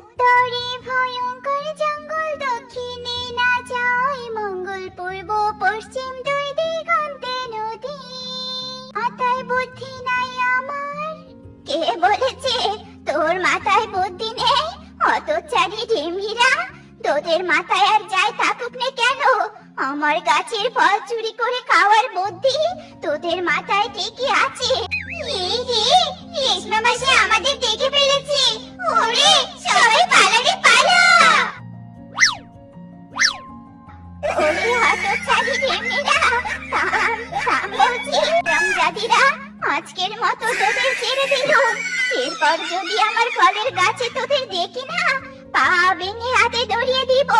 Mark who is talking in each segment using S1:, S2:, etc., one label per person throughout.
S1: উত্তরে ভয়ঙ্কর জঙ্গল, দক্ষিণে না যায় মঙ্গল, পূর্ব পশ্চিম দুই দিগন্তে নদী। মাথায় বুদ্ধি নাই আমার। কে বলেছে তোর মাথায় বুদ্ধি নেই? অত চারি ঢেমিরা তোদের মাথায় আর যাই থাকুক না কেন? আমার গাছের ফল চুরি করে খাওয়ার বুদ্ধি তোদের মাথায় ঠিকই আছে। এই আজকের মতো তোদের ছেড়ে দিলুম এরপর যদি আমার ফলের গাছে তোদের দেখি না পা ভেঙে হাতে ধরিয়ে দিব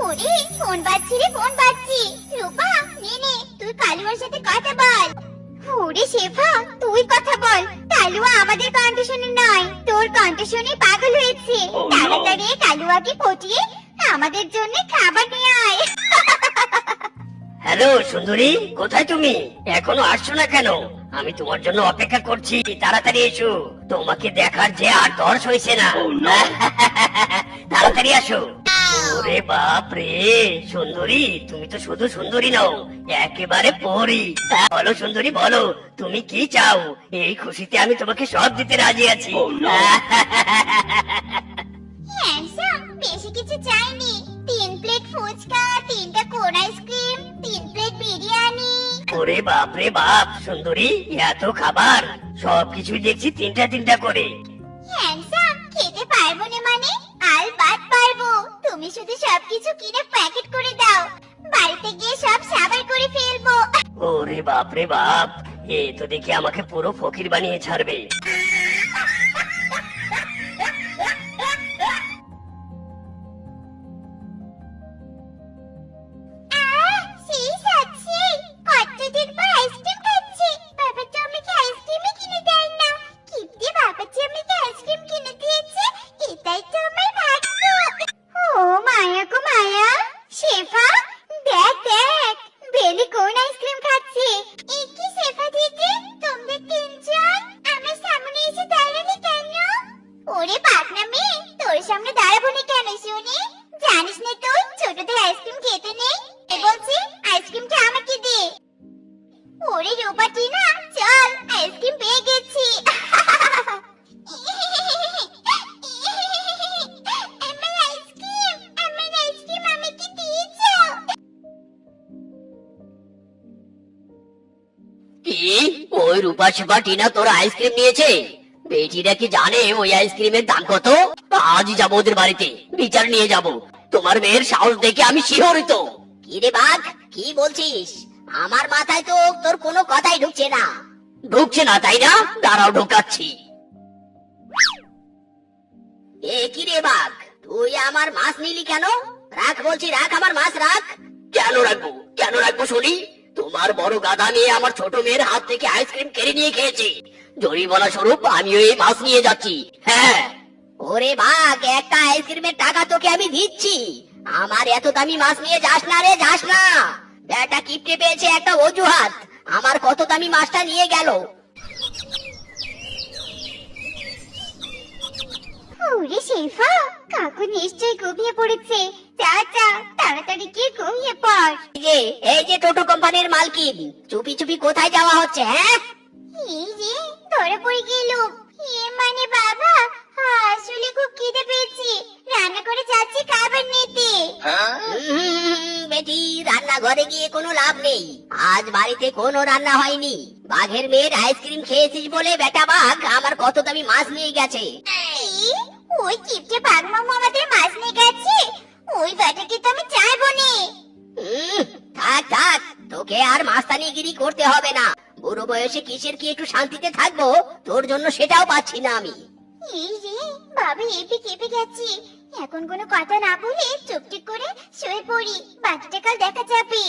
S1: ওরে ফোন বাজছি রে ফোন বাজছি রূপা নে নে তুই কালুয়ার সাথে কথা বল ওরে শেফা তুই কথা বল কালুয়া আমাদের কন্ডিশনে নয় তোর কন্ডিশনে পাগল হয়েছে. তাড়াতাড়ি কালুয়াকে পটিয়ে আমাদের জন্য খাবার নিয়ে আয়
S2: হ্যালো সুন্দরী কোথায় তুমি? এখনও আসছো না কেন? আমি তোমার জন্য অপেক্ষা করছি তাড়াতাড়ি এসো। তোমাকে দেখার যে আর দর্শ হয়েছে না। তাড়াতাড়ি আসো। ওরে বাপ রে সুন্দরী তুমি তো শুধু সুন্দরী নও একেবারে পরি। বলো সুন্দরী বলো তুমি কি চাও? এই খুশিতে আমি তোমাকে সব দিতে রাজি আছি।
S1: বেশি কিছু চাইনি। তিন প্লেট ফুচকা তিনটা কোন আইসক্রিম
S2: ওরে বাপ রে বাপ সুন্দরী এত খাবার। সব কিছুই দেখছি তিনটা তিনটা করে।
S1: হ্যান্ডসাম খেতে পারব না মানে? আল বাদ পারব। তুমি শুধু সবকিছু কিনে প্যাকেট করে দাও। বাড়িতে গিয়ে সব সাবার করে ফেলব।
S2: ওরে বাপ রে বাপ এ তো দেখি আমাকে পুরো ফকির বানিয়ে ছাড়বে।
S1: টিনা চল আইসক্রিম পেয়ে গেছি।
S2: কি? ওই রূপা সেবা টিনা তোর আইসক্রিম নিয়েছে? বেটিরা কি জানে ওই আইসক্রিমের দাম কত? আজই যাব ওদের বাড়িতে বিচার নিয়ে যাব। তোমার মেয়ের সাহস দেখে আমি শিহরিত।
S3: কিরে বাঘ কি বলছিস? আমার মাথায় তো তোর কোনো কথাই ঢুকছে না।
S2: ঢুকছে না তাই না? দাঁড়াও ঢোকাচ্ছি।
S3: এ কি রে বাঘ? তুই আমার মাছ নিলি কেন? রাখ বলছি রাখ আমার মাছ রাখ।
S2: কেন রাখব? কেন রাখব শুনি? তোমার বড় গাধা নিয়ে আমার ছোট মেয়ের হাত থেকে আইসক্রিম কেড়ে নিয়ে খেয়েছে। জরিমানা স্বরূপ আমিও এই মাছ নিয়ে যাচ্ছি। হ্যাঁ।
S3: ওরে বাঘ একটা আইসক্রিমের টাকা তোকে আমি দিচ্ছি। আমার এত দামি মাছ নিয়ে যাস না রে যাস না। কিপটে পেয়েছে একটা অজুহাত? আমার কত দামি মাছটা নিয়ে গেল?
S1: ওরে শেফা কাকু নিশ্চয়ই ঘুমিয়ে পড়েছে। যা যা তাড়াতাড়ি গিয়ে ঘুমিয়ে পড়।
S3: এই যে এই যে টোটো কোম্পানির মালকিন চুপি চুপি কোথায় যাওয়া হচ্ছে হ্যাঁ?
S1: এই যে ধরে পড়ে গেলুম। এ মানে বাবা আসলে খুব খিদে পেয়েছি। রান্না করে যাচ্ছি খাবার নিতে
S3: হুম, বেটি রান্নাঘরে গিয়ে কোনো লাভ নেই। আজ বাড়িতে কোনো রান্না হয়নি। বাঘের মেয়ের আইসক্রিম খেয়েছিস বলে বেটা বাঘ আমার কত দামি মাছ নিয়ে গেছে।
S1: ওই বাগমামু আমাদের মাছ নিয়ে গেছে। ওই বেটাকে তো আমি চাইব নে।
S3: থাক থাক তোকে আর মাস্তানিগিরি করতে হবে না। বুড়ো বয়সে কিসের কি একটু শান্তিতে থাকব? তোর জন্য সেটাও পাচ্ছি না আমি।
S1: এই রে বাবা এপে কেঁপে গেছি। এখন কোনো কথা না বলে চুপটি করে শুয়ে পড়ি। বাকিটা কাল দেখা যাবে।